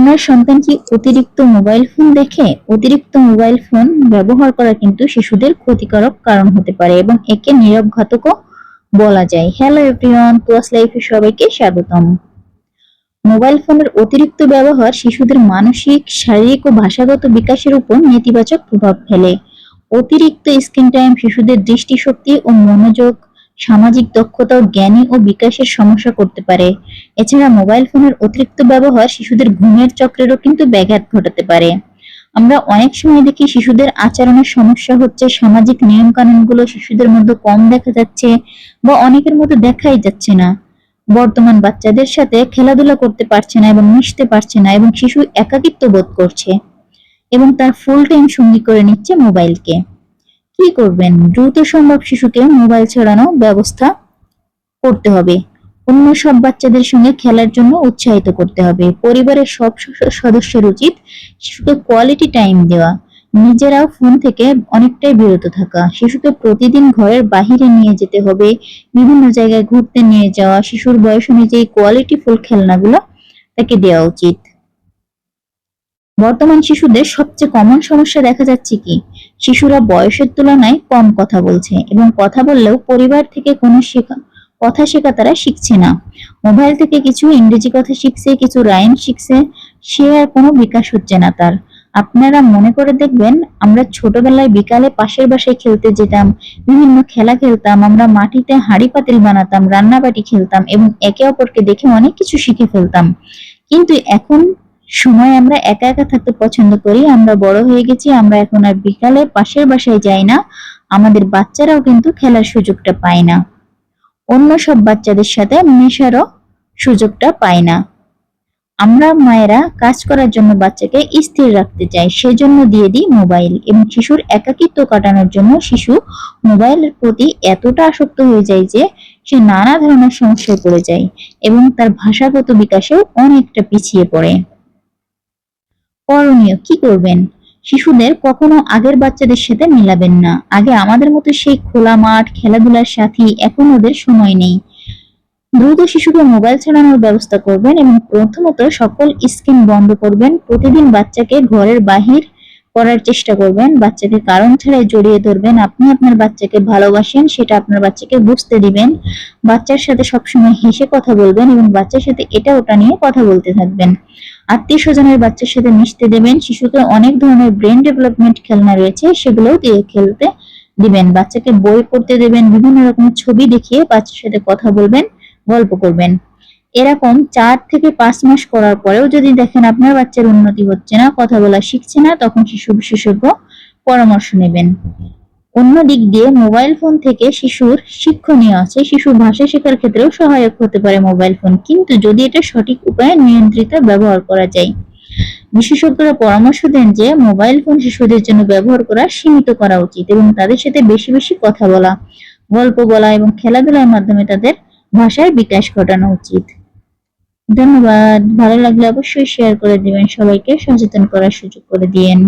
আপনার সন্তান কি অতিরিক্ত মোবাইল ফোন দেখে অতিরিক্ত মোবাইল ফোন ব্যবহার করা কিন্তু শিশুদের ক্ষতিকারক কারণ হতে পারে এবং একে নীরব ঘাতকও বলা যায়। হ্যালো এভরিওয়ান তোয়াস লাইফে সবাইকে স্বাগতম। মোবাইল ফোনের অতিরিক্ত ব্যবহার শিশুদের মানসিক, শারীরিক ও ভাষাগত বিকাশের উপর নেতিবাচক প্রভাব ফেলে। অতিরিক্ত স্ক্রিন টাইম, শিশুদের দৃষ্টিশক্তি ও মনোযোগ সামাজিক দক্ষতা ও জ্ঞানী ও বিকাশের সমস্যা করতে পারে। এছাড়া মোবাইল ফোনের অতিরিক্ত ব্যবহার শিশুদের ঘুমের চক্রেরও কিন্তু ব্যাঘাত ঘটাতে পারে। আমরা অনেক সময় দেখি শিশুদের আচরণের সমস্যা হচ্ছে, সামাজিক নিয়ম কানুনগুলো শিশুদের মধ্যে কম দেখা যাচ্ছে বা অনেকের মধ্যে দেখাই যাচ্ছে না। বর্তমান বাচ্চাদের সাথে খেলাধুলা করতে পারছে না এবং মিশতে পারছে না এবং শিশু একাকিত্ব বোধ করছে এবং তার ফুল টাইম সঙ্গী করে নিচ্ছে মোবাইলকে। কি করবেন? দ্রুত সম্ভব শিশুকে মোবাইল ছড়ানো ব্যবস্থা করতে হবে। অন্য সব বাচ্চাদের সঙ্গে খেলার জন্য উৎসাহিত করতে হবে। পরিবারের সব সদস্যের উচিত শিশুকে কোয়ালিটি টাইম দেওয়া। নিজেরাও ফোন থেকে অনেকটাই বিরত থাকা। শিশুকে প্রতিদিন ঘরের বাহিরে নিয়ে যেতে হবে। বিভিন্ন জায়গায় ঘুরতে নিয়ে যাওয়া। শিশুর বয়স অনুযায়ী কোয়ালিটি ফুল খেলনাগুলো তাকে দেওয়া উচিত। বর্তমান শিশুদের সবচেয়ে কমন সমস্যা দেখা যাচ্ছে কি? শিশুরা বয়সের তুলনায় কম কথা বলছে এবং কথা বললেও পরিবার থেকে কোনো শেখা, কথা শেখা তারা শিখছে না। মোবাইল থেকে কিছু ইংরেজি কথা শিখছে, কিছু রাইম শিখছে, সে আর কোনো বিকাশ হচ্ছে না তার। আপনারা মনে করে দেখবেন, আমরা ছোটবেলায় বিকালে পাশের বাসায় খেলতে যেতাম, বিভিন্ন খেলা খেলতাম, আমরা মাটিতে হাঁড়ি পাতিল বানাতাম, রান্নাবাটি খেলতাম এবং একে অপরকে দেখে অনেক কিছু শিখে ফেলতাম। কিন্তু এখন সময় আমরা একা একা থাকতে পছন্দ করি, আমরা বড় হয়ে গেছি, আমরা এখন আর বিকালে পাশের বাসায় যাই না, আমাদের বাচ্চারাও কিন্তু খেলার সুযোগটা পায় না। অন্য সব বাচ্চাদের সাথে মেশারও সুযোগটা পায় না। আমরা মায়েরা কাজ করার জন্য বাচ্চাকে স্থির রাখতে চাই, সেজন্য দিয়ে দিই মোবাইল এবং শিশুর একাকিত্ব কাটানোর জন্য শিশু মোবাইলের প্রতি এতটা আসক্ত হয়ে যায় যে সে নানা ধরনের সমস্যায় পড়ে যায় এবং তার ভাষাগত বিকাশেও অনেকটা পিছিয়ে পড়ে। করণীয়, কি করবেন? শিশুদের কখনো আগের বাচ্চাদের সাথে মিলাবেন না। আগে আমাদের মতো সেই খোলা মাঠ, খেলাধুলার সাথী এখন ওদের সময় নেই। দ্রুত শিশুকে মোবাইল ছাড়ানোর ব্যবস্থা করবেন এবং প্রথমত সকল স্ক্রিন বন্ধ করবেন। প্রতিদিন বাচ্চাকে ঘরের বাহির করার চেষ্টা করবেন। বাচ্চাকে কারণ ছাড়াই জড়িয়ে ধরবেন। আপনি আপনার বাচ্চাকে ভালোবাসেন, সেটা আপনার বাচ্চাকে বুঝতে দিবেন। বাচ্চার সাথে সবসময় হেসে কথা বলবেন এবং বাচ্চার সাথে এটা ওটা নিয়ে কথা বলতে থাকবেন। আত্মীয় স্বজনের বাচ্চার সাথে মিশতে দেবেন। শিশুকে অনেক ধরনের ব্রেন ডেভেলপমেন্ট খেলনা রয়েছে, সেগুলোও দিয়ে খেলতে দিবেন। বাচ্চাকে বই পড়তে দেবেন, বিভিন্ন রকমের ছবি দেখিয়ে বাচ্চার সাথে কথা বলবেন, গল্প করবেন। এরকম চার থেকে পাঁচ মাস করার পরেও যদি দেখেন আপনার বাচ্চার উন্নতি হচ্ছে না, কথা বলা শিখছে না, তখন শিশু বিশেষজ্ঞ পরামর্শ নেবেন। অন্য দিক দিয়ে মোবাইল ফোন থেকে শিশুর শিক্ষণীয় আছে। শিশুর ভাষা শেখার ক্ষেত্রেও সহায়ক হতে পারে মোবাইল ফোন, কিন্তু যদি এটা সঠিক উপায়ে নিয়ন্ত্রিত ব্যবহার করা যায়। বিশেষজ্ঞরা পরামর্শ দেন যে, মোবাইল ফোন শিশুদের জন্য ব্যবহার করা সীমিত করা উচিত এবং তাদের সাথে বেশি বেশি কথা বলা, গল্প বলা এবং খেলাধুলার মাধ্যমে তাদের ভাষার বিকাশ ঘটানো উচিত। ধন্যবাদ। ভালো লাগলে অবশ্যই শেয়ার করে দিবেন সবাইকে সচেতন করার সুযোগ করে দিয়েন।